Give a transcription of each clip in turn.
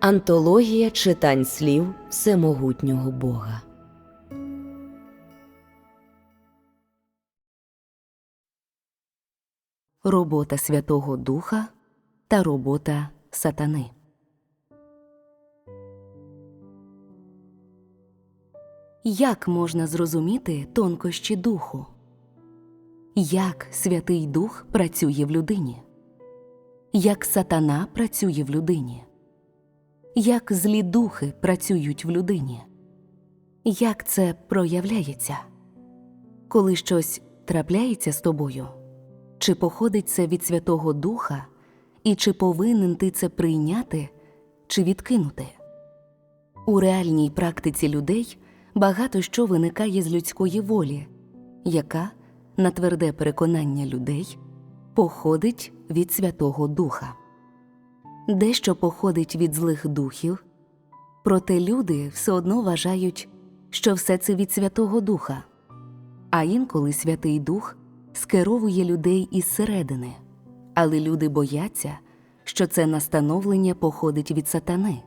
Антологія читань слів Всемогутнього Бога. Робота Святого Духа та робота сатани. Як можна зрозуміти тонкощі духу? Як Святий Дух працює в людині? Як сатана працює в людині? Як злі духи працюють в людині? Як це проявляється? Коли щось трапляється з тобою, чи походить це від Святого Духа, і чи повинен ти це прийняти чи відкинути? У реальній практиці людей багато що виникає з людської волі, яка, на тверде переконання людей, походить від Святого Духа. Дещо походить від злих духів, проте люди все одно вважають, що все це від Святого Духа, а інколи Святий Дух скеровує людей із середини, але люди бояться, що це настановлення походить від сатани,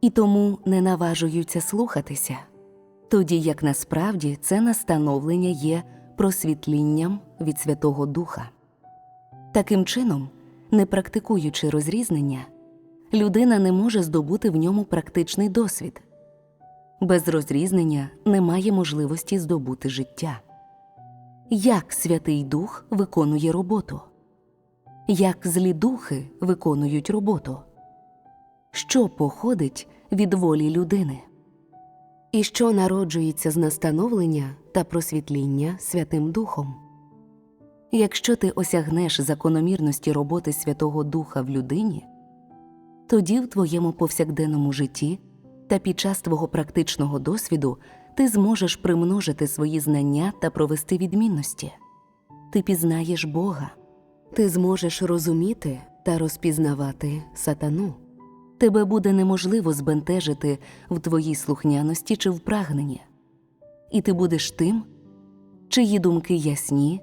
і тому не наважуються слухатися, тоді як насправді це настановлення є просвітлінням від Святого Духа. Таким чином, не практикуючи розрізнення, людина не може здобути в ньому практичний досвід. Без розрізнення немає можливості здобути життя. Як Святий Дух виконує роботу? Як злі духи виконують роботу? Що походить від волі людини? І що народжується з настановлення та просвітління Святим Духом? Якщо ти осягнеш закономірності роботи Святого Духа в людині, тоді в твоєму повсякденному житті та під час твого практичного досвіду ти зможеш примножити свої знання та провести відмінності. Ти пізнаєш Бога, ти зможеш розуміти та розпізнавати сатану. Тебе буде неможливо збентежити в твоїй слухняності чи в прагненні, і ти будеш тим, чиї думки ясні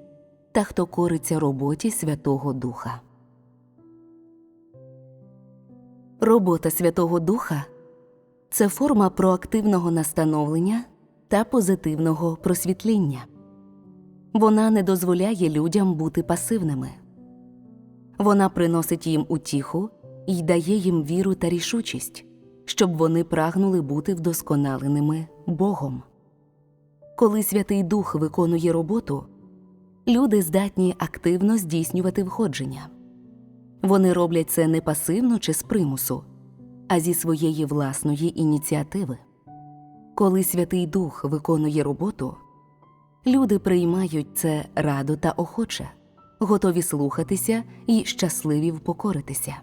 та хто кориться роботі Святого Духа. Робота Святого Духа це форма проактивного настановлення та позитивного просвітління. Вона не дозволяє людям бути пасивними. Вона приносить їм утіху і дає їм віру та рішучість, щоб вони прагнули бути вдосконаленими Богом. Коли Святий Дух виконує роботу, люди здатні активно здійснювати входження. Вони роблять це не пасивно чи з примусу, а зі своєї власної ініціативи. Коли Святий Дух виконує роботу, люди приймають це радо та охоче, готові слухатися і щасливі впокоритися.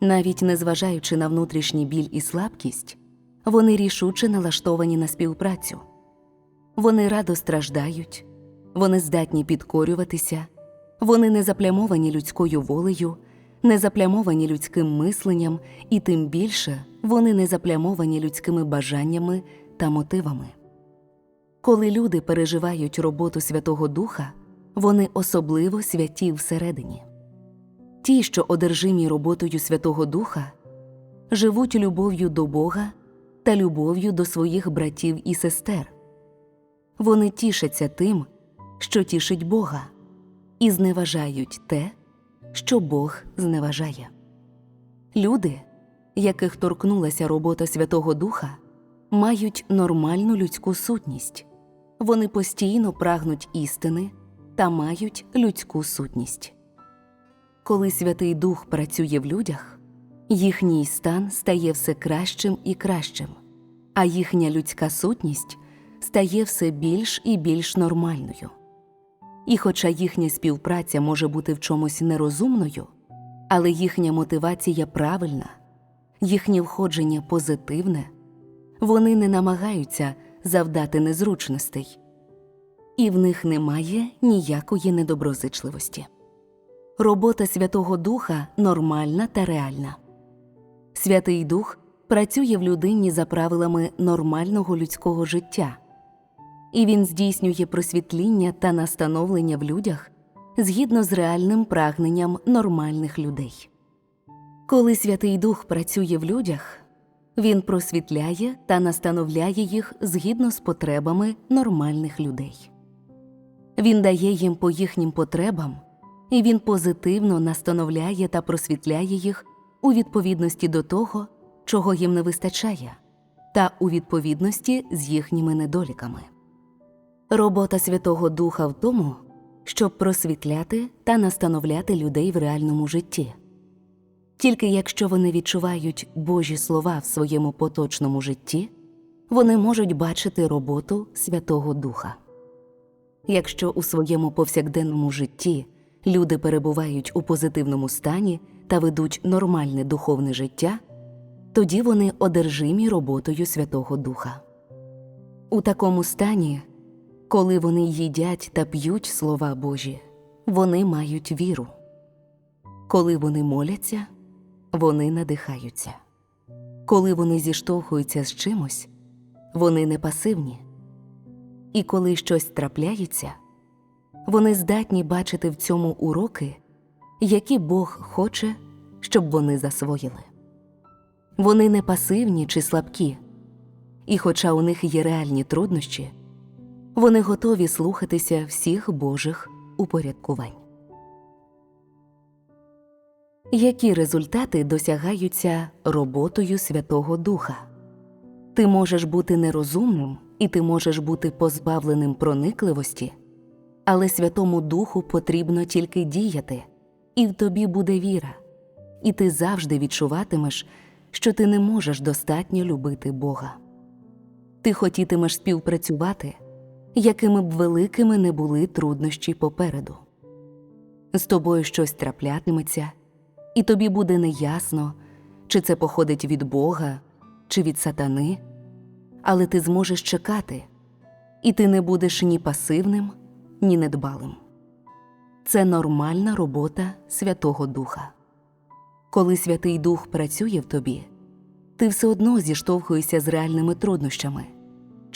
Навіть незважаючи на внутрішній біль і слабкість, вони рішуче налаштовані на співпрацю. Вони радо страждають, вони здатні підкорюватися, вони не заплямовані людською волею, не заплямовані людським мисленням, і тим більше вони не заплямовані людськими бажаннями та мотивами. Коли люди переживають роботу Святого Духа, вони особливо святі всередині. Ті, що одержимі роботою Святого Духа, живуть любов'ю до Бога та любов'ю до своїх братів і сестер. Вони тішаться тим, що тішить Бога, і зневажають те, що Бог зневажає. Люди, яких торкнулася робота Святого Духа, мають нормальну людську сутність, вони постійно прагнуть істини та мають людську сутність. Коли Святий Дух працює в людях, їхній стан стає все кращим і кращим, а їхня людська сутність стає все більш і більш нормальною. І хоча їхня співпраця може бути в чомусь нерозумною, але їхня мотивація правильна, їхнє входження позитивне, вони не намагаються завдати незручностей, і в них немає ніякої недоброзичливості. Робота Святого Духа нормальна та реальна. Святий Дух працює в людині за правилами нормального людського життя, і він здійснює просвітління та настановлення в людях згідно з реальним прагненням нормальних людей. Коли Святий Дух працює в людях, він просвітляє та настановляє їх згідно з потребами нормальних людей. Він дає їм по їхнім потребам, і він позитивно настановляє та просвітляє їх у відповідності до того, чого їм не вистачає, та у відповідності з їхніми недоліками. Робота Святого Духа в тому, щоб просвітляти та настановляти людей в реальному житті. Тільки якщо вони відчувають Божі слова в своєму поточному житті, вони можуть бачити роботу Святого Духа. Якщо у своєму повсякденному житті люди перебувають у позитивному стані та ведуть нормальне духовне життя, тоді вони одержимі роботою Святого Духа. У такому стані, коли вони їдять та п'ють слова Божі, вони мають віру. Коли вони моляться, вони надихаються. Коли вони зіштовхуються з чимось, вони не пасивні. І коли щось трапляється, вони здатні бачити в цьому уроки, які Бог хоче, щоб вони засвоїли. Вони не пасивні чи слабкі, і, хоча у них є реальні труднощі, вони готові слухатися всіх Божих упорядкувань. Які результати досягаються роботою Святого Духа? Ти можеш бути нерозумним і ти можеш бути позбавленим проникливості, але Святому Духу потрібно тільки діяти, і в тобі буде віра, і ти завжди відчуватимеш, що ти не можеш достатньо любити Бога. Ти хотітимеш співпрацювати, якими б великими не були труднощі попереду. З тобою щось траплятиметься, і тобі буде неясно, чи це походить від Бога, чи від сатани, але ти зможеш чекати, і ти не будеш ні пасивним, ні недбалим. Це нормальна робота Святого Духа. Коли Святий Дух працює в тобі, ти все одно зіштовхуєшся з реальними труднощами.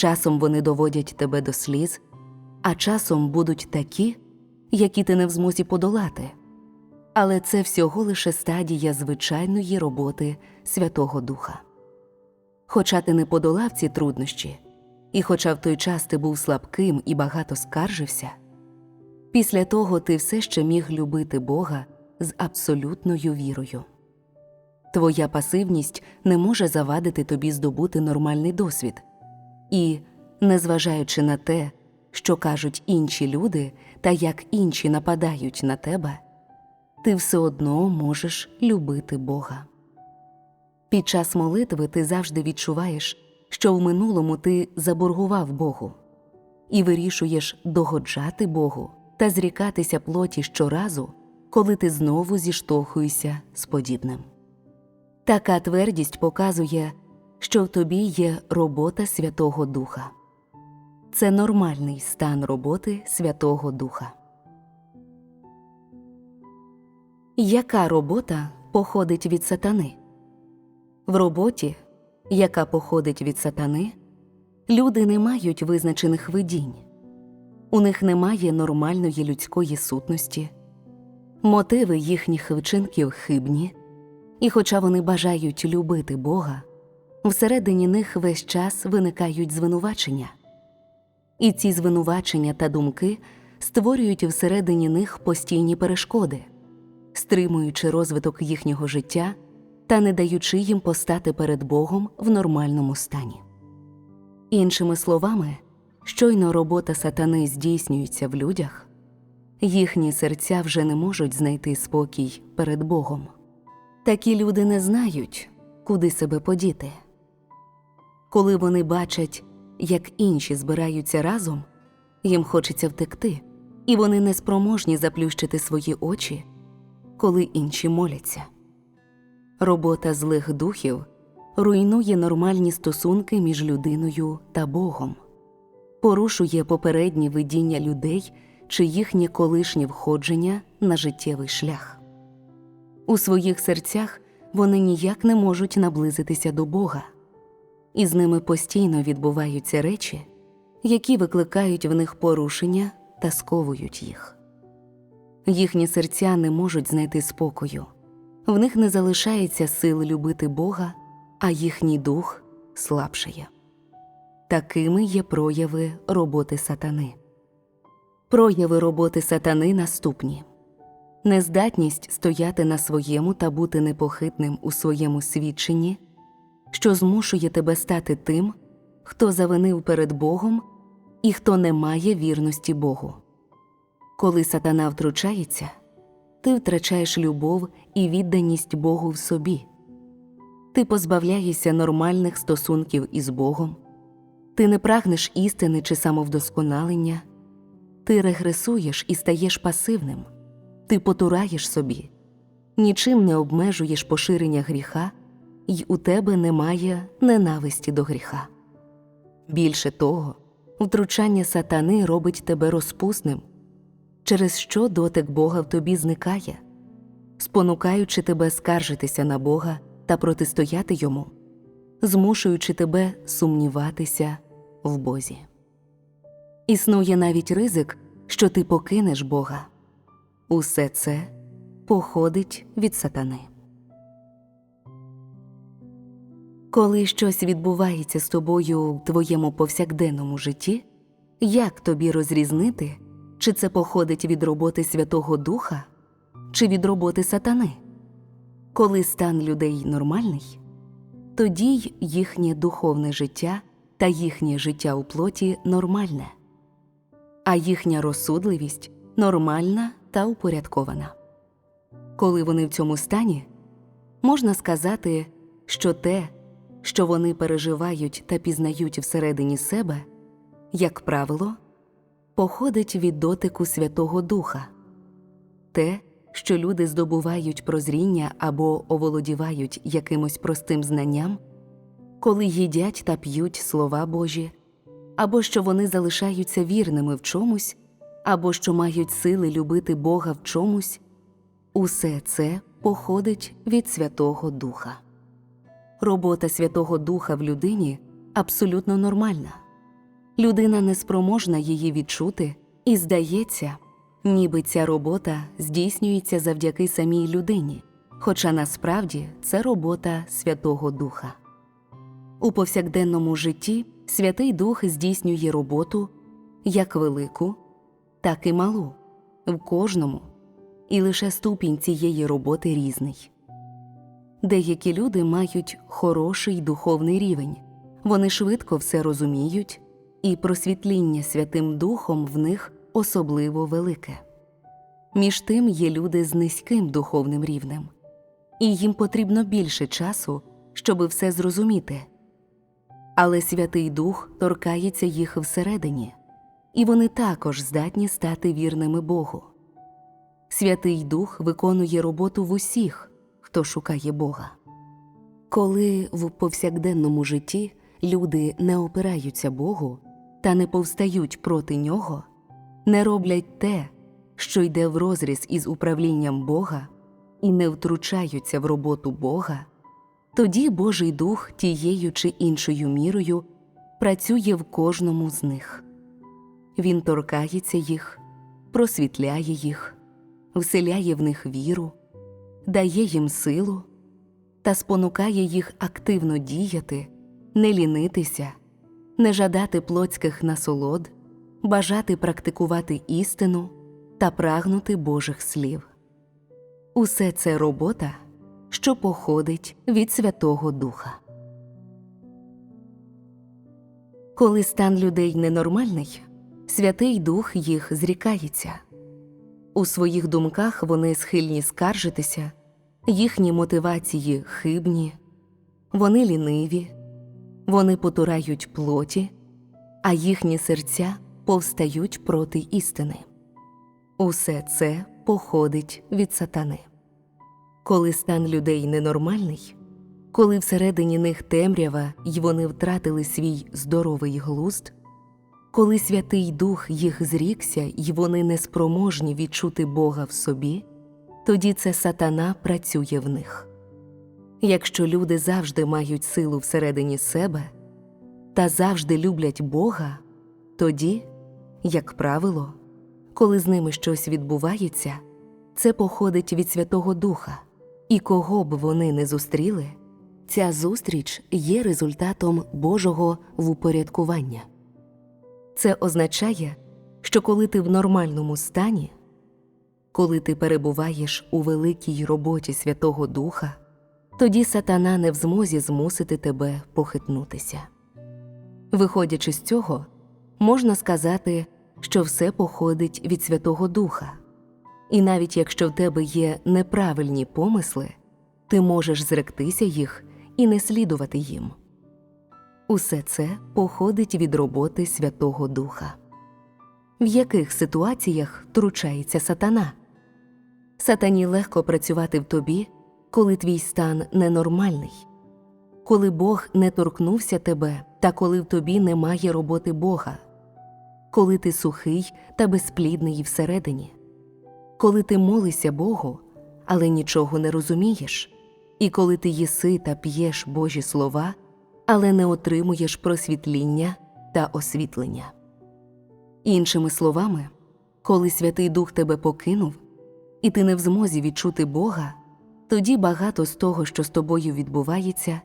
Часом вони доводять тебе до сліз, а часом будуть такі, які ти не в змозі подолати. Але це всього лише стадія звичайної роботи Святого Духа. Хоча ти не подолав ці труднощі, і хоча в той час ти був слабким і багато скаржився, після того ти все ще міг любити Бога з абсолютною вірою. Твоя пасивність не може завадити тобі здобути нормальний досвід, і, незважаючи на те, що кажуть інші люди та як інші нападають на тебе, ти все одно можеш любити Бога. Під час молитви ти завжди відчуваєш, що в минулому ти заборгував Богу, і вирішуєш догоджати Богу та зрікатися плоті щоразу, коли ти знову зіштовхуєшся з подібним. Така твердість показує, що в тобі є робота Святого Духа. Це нормальний стан роботи Святого Духа. Яка робота походить від сатани? В роботі, яка походить від сатани, люди не мають визначених видінь, у них немає нормальної людської сутності, мотиви їхніх вчинків хибні, і, хоча вони бажають любити Бога, всередині них весь час виникають звинувачення, і ці звинувачення та думки створюють всередині них постійні перешкоди, стримуючи розвиток їхнього життя та не даючи їм постати перед Богом в нормальному стані. Іншими словами, щойно робота сатани здійснюється в людях, їхні серця вже не можуть знайти спокій перед Богом. Такі люди не знають, куди себе подіти. Коли вони бачать, як інші збираються разом, їм хочеться втекти, і вони неспроможні заплющити свої очі, коли інші моляться. Робота злих духів руйнує нормальні стосунки між людиною та Богом, порушує попередні видіння людей чи їхнє колишнє входження на життєвий шлях. У своїх серцях вони ніяк не можуть наблизитися до Бога, і з ними постійно відбуваються речі, які викликають в них порушення та сковують їх. Їхні серця не можуть знайти спокою, в них не залишається сил любити Бога, а їхній дух слабшає. Такими є прояви роботи сатани. Прояви роботи сатани наступні нездатність стояти на своєму та бути непохитним у своєму свідченні, що змушує тебе стати тим, хто завинив перед Богом і хто не має вірності Богу. Коли сатана втручається, ти втрачаєш любов і відданість Богу в собі. Ти позбавляєшся нормальних стосунків із Богом, ти не прагнеш істини чи самовдосконалення, ти регресуєш і стаєш пасивним, ти потураєш собі, нічим не обмежуєш поширення гріха, й у тебе немає ненависті до гріха. Більше того, втручання сатани робить тебе розпусним, через що дотик Бога в тобі зникає, спонукаючи тебе скаржитися на Бога та протистояти йому, змушуючи тебе сумніватися в Бозі. Існує навіть ризик, що ти покинеш Бога. Усе це походить від сатани. Коли щось відбувається з тобою в твоєму повсякденному житті, як тобі розрізнити, чи це походить від роботи Святого Духа, чи від роботи сатани? Коли стан людей нормальний, тоді й їхнє духовне життя та їхнє життя у плоті нормальне, а їхня розсудливість нормальна та упорядкована. Коли вони в цьому стані, можна сказати, що те, що вони переживають та пізнають всередині себе, як правило, походить від дотику Святого Духа, те, що люди здобувають прозріння або оволодівають якимось простим знанням, коли їдять та п'ють слова Божі, або що вони залишаються вірними в чомусь, або що мають сили любити Бога в чомусь, усе це походить від Святого Духа. Робота Святого Духа в людині абсолютно нормальна. Людина неспроможна її відчути, і здається, ніби ця робота здійснюється завдяки самій людині, хоча насправді це робота Святого Духа. У повсякденному житті Святий Дух здійснює роботу як велику, так і малу, в кожному, і лише ступінь цієї роботи різний. Деякі люди мають хороший духовний рівень, вони швидко все розуміють, і просвітління Святим Духом в них особливо велике. Між тим є люди з низьким духовним рівнем, і їм потрібно більше часу, щоби все зрозуміти. Але Святий Дух торкається їх всередині, і вони також здатні стати вірними Богу. Святий Дух виконує роботу в усіх, хто шукає Бога. Коли в повсякденному житті люди не опираються Богу та не повстають проти нього, не роблять те, що йде врозріз із управлінням Бога, і не втручаються в роботу Бога, тоді Божий Дух тією чи іншою мірою працює в кожному з них. Він торкається їх, просвітляє їх, вселяє в них віру, дає їм силу та спонукає їх активно діяти, не лінитися, не жадати плотських насолод, бажати практикувати істину та прагнути Божих слів. Усе це робота, що походить від Святого Духа. Коли стан людей ненормальний, Святий Дух їх зрікається. У своїх думках вони схильні скаржитися, їхні мотивації хибні, вони ліниві, вони потурають плоті, а їхні серця повстають проти істини. Усе це походить від сатани. Коли стан людей ненормальний, коли всередині них темрява й вони втратили свій здоровий глузд, коли Святий Дух їх зрікся й вони неспроможні відчути Бога в собі, тоді це сатана працює в них. Якщо люди завжди мають силу всередині себе та завжди люблять Бога, тоді, як правило, коли з ними щось відбувається, це походить від Святого Духа, І кого б вони не зустріли, ця зустріч є результатом Божого вупорядкування. Це означає, що коли ти в нормальному стані, коли ти перебуваєш у великій роботі Святого Духа, тоді сатана не в змозі змусити тебе похитнутися. Виходячи з цього, можна сказати, що все походить від Святого Духа, і навіть якщо в тебе є неправильні помисли, ти можеш зректися їх і не слідувати їм. Усе це походить від роботи Святого Духа. В яких ситуаціях втручається сатана? Сатані легко працювати в тобі, коли твій стан ненормальний, коли Бог не торкнувся тебе та коли в тобі немає роботи Бога, коли ти сухий та безплідний всередині, коли ти молишся Богу, але нічого не розумієш, і коли ти їси та п'єш Божі слова, але не отримуєш просвітління та освітлення. Іншими словами, коли Святий Дух тебе покинув, і ти не в змозі відчути Бога, тоді багато з того, що з тобою відбувається,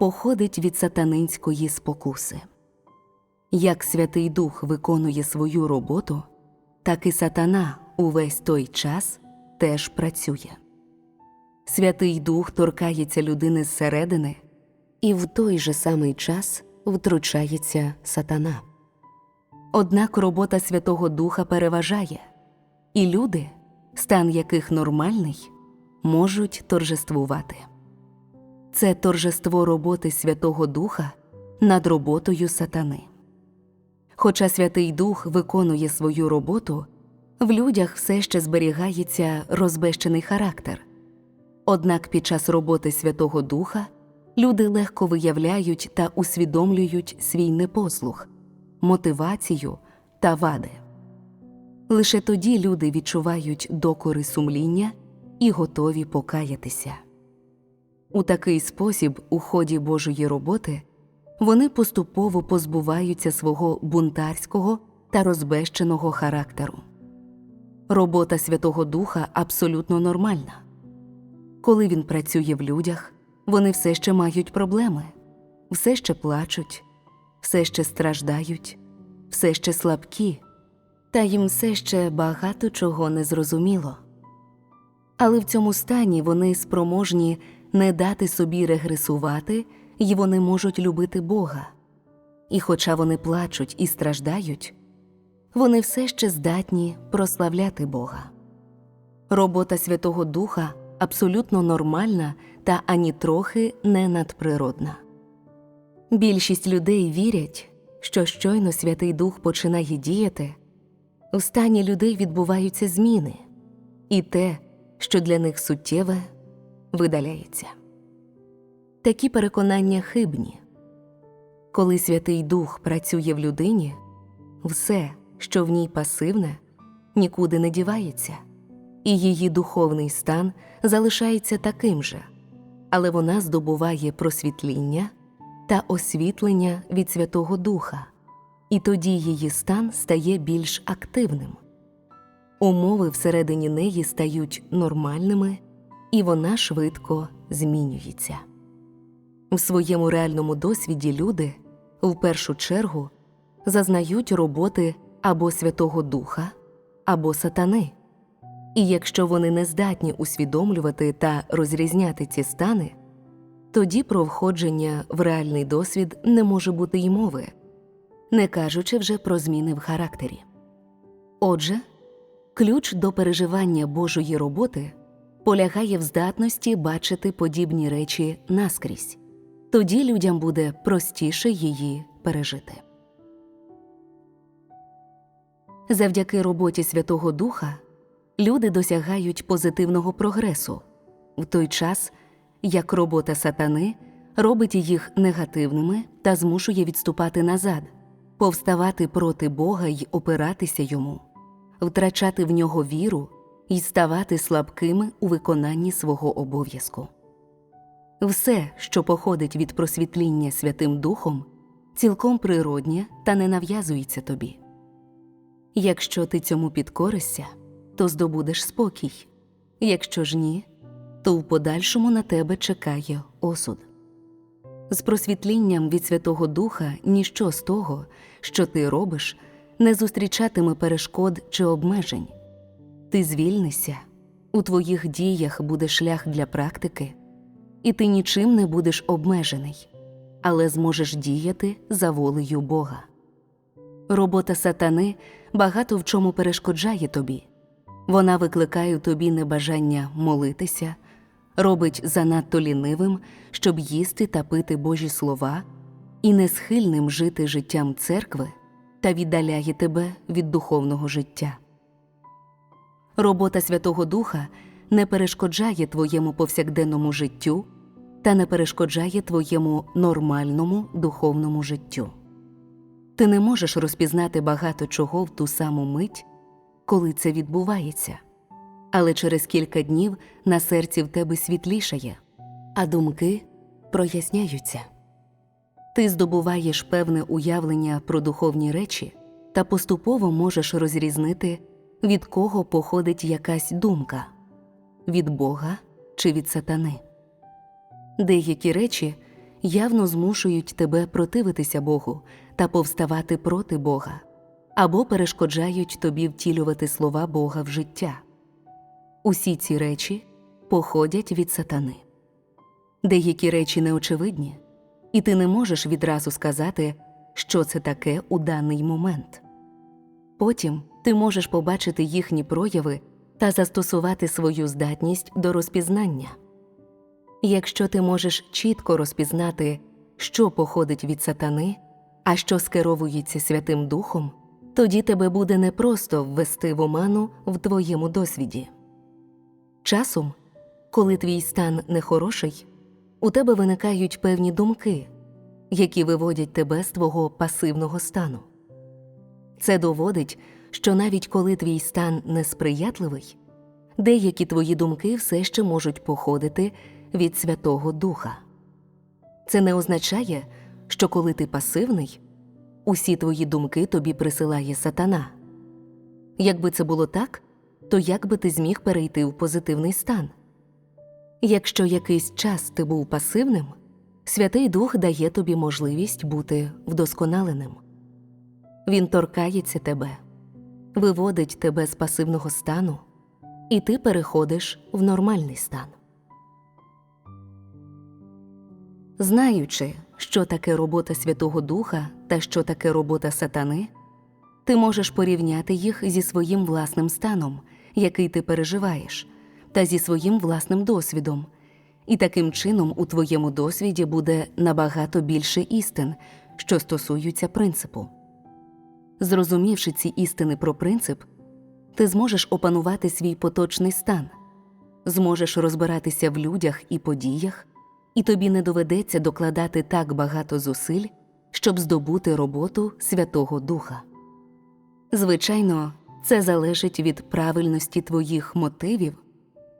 походить від сатанинської спокуси. Як Святий Дух виконує свою роботу, так і сатана увесь той час теж працює. Святий Дух торкається людини зсередини, і в той же самий час втручається сатана. Однак робота Святого Духа переважає, і люди, стан яких нормальний, можуть торжествувати. Це торжество роботи Святого Духа над роботою сатани. Хоча Святий Дух виконує свою роботу, в людях все ще зберігається розбещений характер. Однак під час роботи Святого Духа люди легко виявляють та усвідомлюють свій непослух, мотивацію та вади. Лише тоді люди відчувають докори сумління і готові покаятися. У такий спосіб, у ході Божої роботи, вони поступово позбуваються свого бунтарського та розбещеного характеру. Робота Святого Духа абсолютно нормальна. Коли він працює в людях, вони все ще мають проблеми, все ще плачуть, все ще страждають, все ще слабкі, та їм все ще багато чого не зрозуміло. Але в цьому стані вони спроможні не дати собі регресувати, і вони можуть любити Бога. І хоча вони плачуть і страждають, вони все ще здатні прославляти Бога. Робота Святого Духа абсолютно нормальна та ані трохи не надприродна. Більшість людей вірять, що щойно Святий Дух починає діяти, в стані людей відбуваються зміни, і те, що для них суттєве, видаляється. Такі переконання хибні. Коли Святий Дух працює в людині, все, що в ній пасивне, нікуди не дівається, і її духовний стан залишається таким же, але вона здобуває просвітління та освітлення від Святого Духа, і тоді її стан стає більш активним. Умови всередині неї стають нормальними, і вона швидко змінюється. В своєму реальному досвіді люди в першу чергу зазнають роботи або Святого Духа, або сатани. І якщо вони не здатні усвідомлювати та розрізняти ці стани, тоді про входження в реальний досвід не може бути й мови, не кажучи вже про зміни в характері. Отже, ключ до переживання Божої роботи полягає в здатності бачити подібні речі наскрізь, тоді людям буде простіше її пережити. Завдяки роботі Святого Духа люди досягають позитивного прогресу, в той час як робота сатани робить їх негативними та змушує відступати назад, повставати проти Бога й опиратися йому, втрачати в нього віру і ставати слабкими у виконанні свого обов'язку. Все, що походить від просвітління Святим Духом, цілком природнє та не нав'язується тобі. Якщо ти цьому підкоришся, то здобудеш спокій, якщо ж ні, то в подальшому на тебе чекає осуд. З просвітлінням від Святого Духа ніщо з того, що ти робиш, не зустрічатиме перешкод чи обмежень. Ти звільнишся, у твоїх діях буде шлях для практики, і ти нічим не будеш обмежений, але зможеш діяти за волею Бога. Робота сатани багато в чому перешкоджає тобі. Вона викликає у тобі небажання молитися, робить занадто лінивим, щоб їсти та пити Божі слова, і несхильним жити життям церкви та віддаляє тебе від духовного життя. Робота Святого Духа не перешкоджає твоєму повсякденному життю та не перешкоджає твоєму нормальному духовному життю. Ти не можеш розпізнати багато чого в ту саму мить, коли це відбувається, але через кілька днів на серці в тебе світлішає, а думки проясняються. Ти здобуваєш певне уявлення про духовні речі та поступово можеш розрізнити, від кого походить якась думка від Бога чи від сатани. Деякі речі явно змушують тебе противитися Богу та повставати проти Бога або перешкоджають тобі втілювати слова Бога в життя. Усі ці речі походять від сатани. Деякі речі неочевидні, і ти не можеш відразу сказати, що це таке у даний момент. Потім ти можеш побачити їхні прояви та застосувати свою здатність до розпізнання. Якщо ти можеш чітко розпізнати, що походить від сатани, а що скеровується Святим Духом, тоді тебе буде непросто ввести в оману в твоєму досвіді. Часом, коли твій стан нехороший, у тебе виникають певні думки, які виводять тебе з твого пасивного стану. Це доводить, що навіть коли твій стан несприятливий, деякі твої думки все ще можуть походити від Святого Духа. Це не означає, що коли ти пасивний, усі твої думки тобі присилає сатана. Якби це було так, то як би ти зміг перейти в позитивний стан? Якщо якийсь час ти був пасивним, Святий Дух дає тобі можливість бути вдосконаленим. Він торкається тебе, виводить тебе з пасивного стану, і ти переходиш в нормальний стан. Знаючи, що таке робота Святого Духа та що таке робота сатани, ти можеш порівняти їх зі своїм власним станом, який ти переживаєш, та зі своїм власним досвідом, і таким чином у твоєму досвіді буде набагато більше істин, що стосуються принципу. Зрозумівши ці істини про принцип, ти зможеш опанувати свій поточний стан, зможеш розбиратися в людях і подіях, і тобі не доведеться докладати так багато зусиль, щоб здобути роботу Святого Духа. Звичайно, це залежить від правильності твоїх мотивів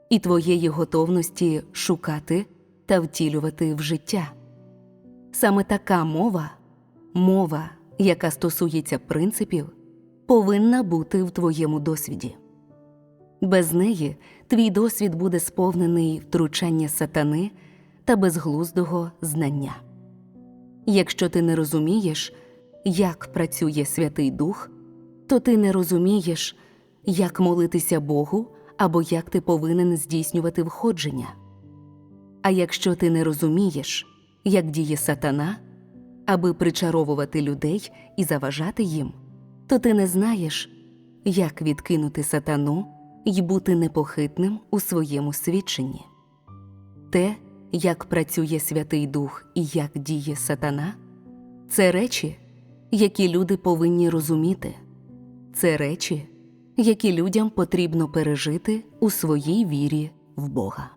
і твоєї готовності шукати та втілювати в життя. Саме така мова, мова, яка стосується принципів, повинна бути в твоєму досвіді. Без неї твій досвід буде сповнений втручання сатани та безглуздого знання. Якщо ти не розумієш, як працює Святий Дух, то ти не розумієш, як молитися Богу або як ти повинен здійснювати входження. А якщо ти не розумієш, як діє сатана, аби причаровувати людей і заважати їм, то ти не знаєш, як відкинути сатану і бути непохитним у своєму свідченні. Те, як працює Святий Дух і як діє сатана, це речі, які люди повинні розуміти, це речі, які людям потрібно пережити у своїй вірі в Бога.